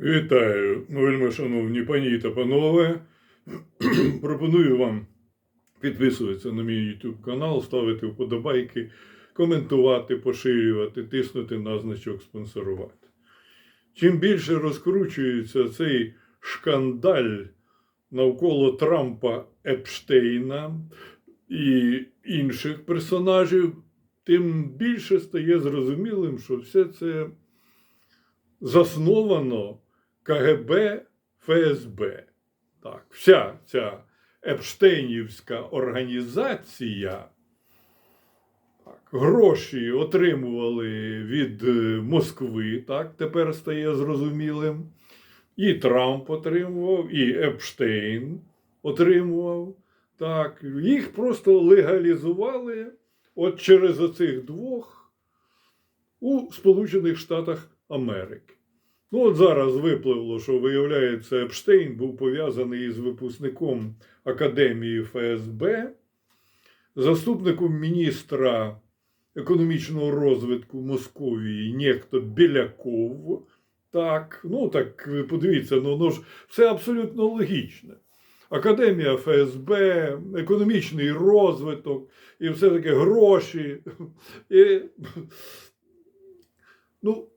Вітаю, вельми шановні пані та панове. Пропоную вам підписуватися на мій YouTube канал, ставити вподобайки, коментувати, поширювати, тиснути на значок спонсорувати. Чим більше розкручується цей шкандаль навколо Трампа Епштейна і інших персонажів, тим більше стає зрозумілим, що все це засновано КГБ ФСБ. Так, вся ця Епштейнівська організація гроші отримували від е, Москви, так, тепер стає зрозумілим. І Трамп отримував, і Епштейн отримував. Так, їх просто легалізували от через оцих двох у Сполучених Штатах Америки. Ну, от зараз випливло, що, виявляється, Епштейн був пов'язаний із випускником Академії ФСБ, заступником міністра економічного розвитку Московії, нєхто Біляков. Так, ну так подивіться, ну, ну ж все абсолютно логічне. Академія ФСБ, економічний розвиток і все таке гроші. І, ну,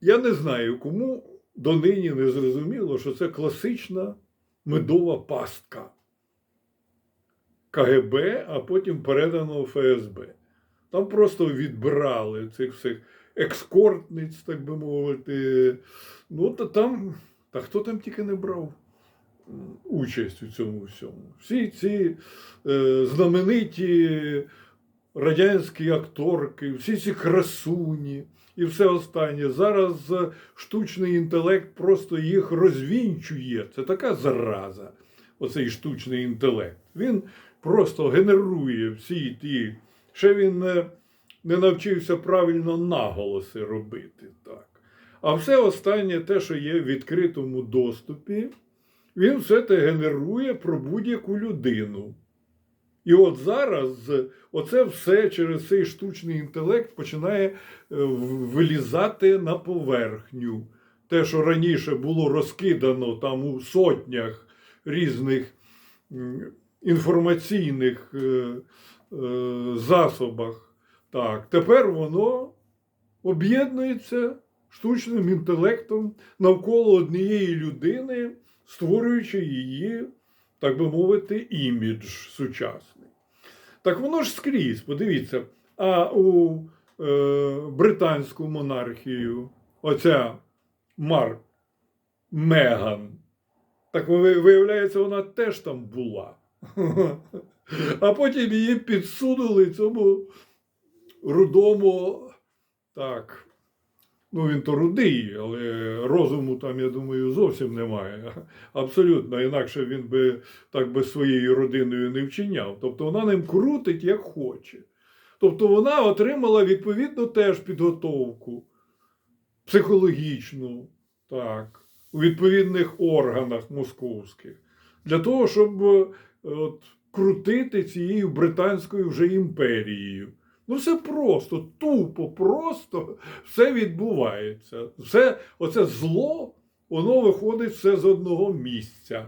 я не знаю, кому донині не зрозуміло, що це класична медова пастка КГБ, а потім передано ФСБ. Там просто відбирали цих всіх екскортниць, так би мовити. Ну, та там, та хто там тільки не брав участь у цьому всьому. Всі ці е, знамениті радянські акторки, всі ці красуні і все останнє. Зараз е, штучний інтелект просто їх розвінчує. Це така зараза, оцей штучний інтелект. Він просто генерує всі ті. Ще він не, не навчився правильно наголоси робити. так. А все останнє, те, що є в відкритому доступі, він все те генерує про будь-яку людину. І от зараз оце все через цей штучний інтелект починає е, вилізати на поверхню. Те, що раніше було розкидано там у сотнях різних інформаційних е, е, засобах, так, тепер воно об'єднується штучним інтелектом навколо однієї людини, створюючи її так би мовити, імідж сучасний. Так воно ж скрізь, подивіться. А у е, британську монархію, оця Мар Меган, так виявляється, вона теж там була. А потім її підсунули цьому рудому, так, Ну, він то рудий, але розуму там, я думаю, зовсім немає. Абсолютно, інакше він би так би своєю родиною не вчиняв. Тобто вона ним крутить, як хоче. Тобто вона отримала відповідно теж підготовку психологічну, так, у відповідних органах московських, для того, щоб е, от, крутити цією британською вже імперією. Ну, все просто, тупо, просто все відбувається. Все, оце зло, воно виходить все з одного місця.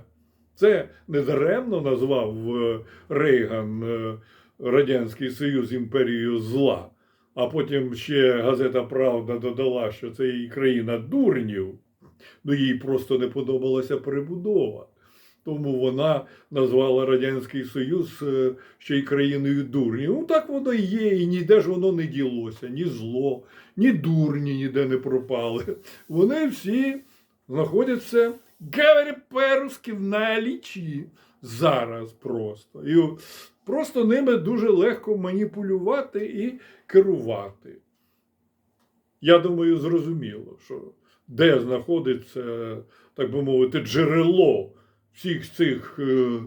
Це недаремно назвав е, Рейган е, Радянський Союз імперією зла. А потім ще газета Правда додала, що це і країна дурнів, ну їй просто не подобалася перебудова. Тому вона назвала Радянський Союз е, ще й країною дурнів. Ну так воно і є, і ніде ж воно не ділося, ні зло, ні дурні ніде не пропали. Вони всі знаходяться, по-русски, в налічі зараз просто. І просто ними дуже легко маніпулювати і керувати. Я думаю, зрозуміло, що де знаходиться, так би мовити, джерело всіх цих е,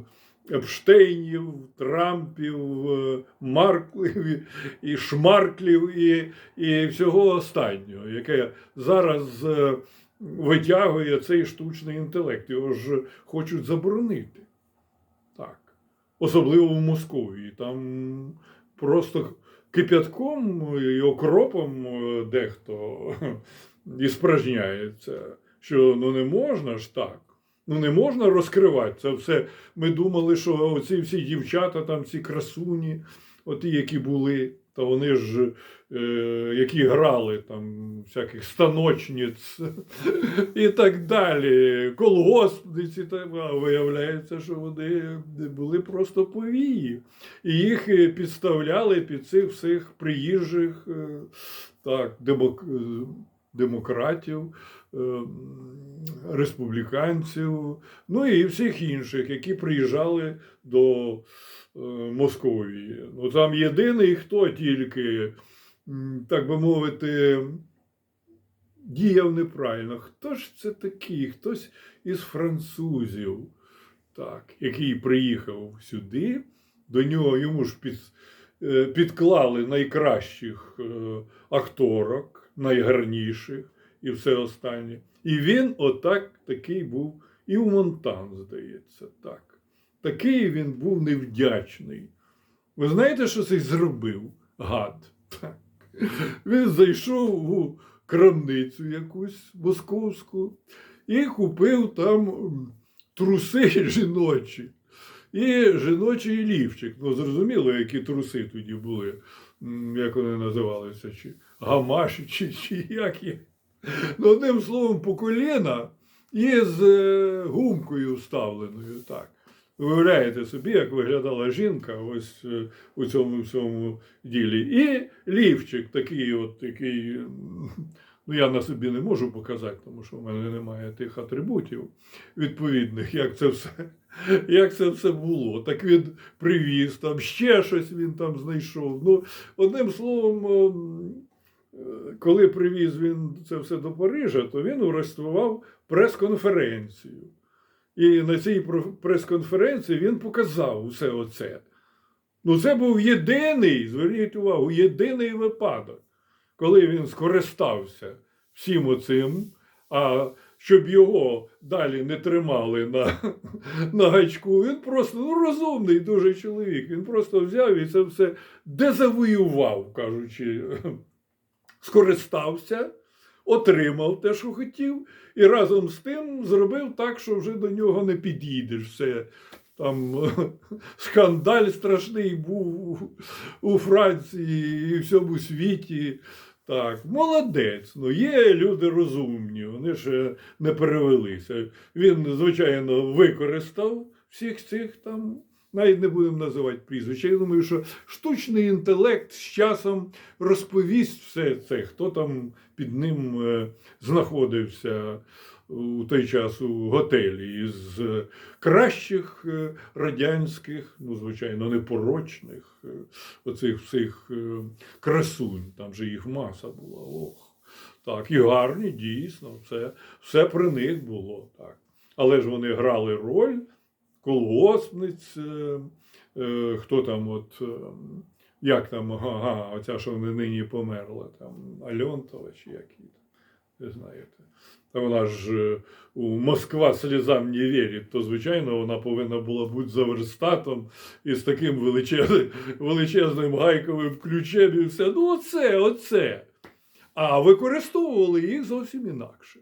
Епштейнів, Трампів, е, Марклів і- Шмарклів і, і всього останнього, яке зараз е, витягує цей штучний інтелект. Його ж хочуть заборонити. Так. Особливо в Московії. Там просто кип'ятком і окропом дехто і спражняється, що ну не можна ж так. Ну не можна розкривати це все. Ми думали, що оці всі дівчата, там ці красуні, оті, які були, то вони ж, е, які грали там всяких станочниць і так далі, колгоспниці, а виявляється, що вони були просто повії. І їх е, підставляли під цих всіх приїжджих е, так, демок, е, демократів, е, республіканців, ну і всіх інших, які приїжджали до е, Московії. Ну, там єдиний, хто тільки, так би мовити, діяв неправильно. Хто ж це такий? Хтось із французів, так, який приїхав сюди, до нього йому ж під, е, підклали найкращих акторок, найгарніших і все останнє. І він отак такий був, і у Монтан, здається, так. Такий він був невдячний. Ви знаєте, що цей зробив? Гад. Так. Він зайшов у крамницю якусь московську і купив там труси жіночі. І жіночий лівчик. Ну, зрозуміло, які труси тоді були, як вони називалися, гамаші, чи, чи як є. Ну, одним словом, по коліна і з е, гумкою вставленою. Так. Виявляєте собі, як виглядала жінка ось е, у цьому всьому ділі. І лівчик такий, от такий. Ну, я на собі не можу показати, тому що в мене немає тих атрибутів відповідних, як це все, як це все було. Так він привіз, там ще щось він там знайшов. Ну, одним словом, коли привіз він це все до Парижа, то він влаштував прес-конференцію. І на цій прес-конференції він показав усе оце. Ну, це був єдиний, зверніть увагу, єдиний випадок, коли він скористався всім оцим, а щоб його далі не тримали на, на гачку, він просто ну, розумний дуже чоловік. Він просто взяв і це все дезавоював, кажучи, скористався, отримав те, що хотів, і разом з тим зробив так, що вже до нього не підійдеш. Все. Там скандаль страшний був у Франції і всьому світі. Так, молодець. Ну, є люди розумні, вони ж не перевелися. Він, звичайно, використав всіх цих там, навіть не будемо називати прізвища. Я думаю, що штучний інтелект з часом розповість все це, хто там під ним е, знаходився у той час у готелі із е, кращих е, радянських, ну, звичайно, непорочних оцих всіх красунь. Там же їх маса була. Ох. Так, і гарні, дійсно, все, все при них було. Так. Але ж вони грали роль колгоспниць, е, хто там, от, е, як там, ага, оця, що нині померла, там, Альонтова чи як її там, ви знаєте. Та вона ж е, у Москва слізам не вірить, то звичайно вона повинна була бути за верстатом і з таким величезним, величезним гайковим ключем і все. Ну, оце, оце. А використовували їх зовсім інакше.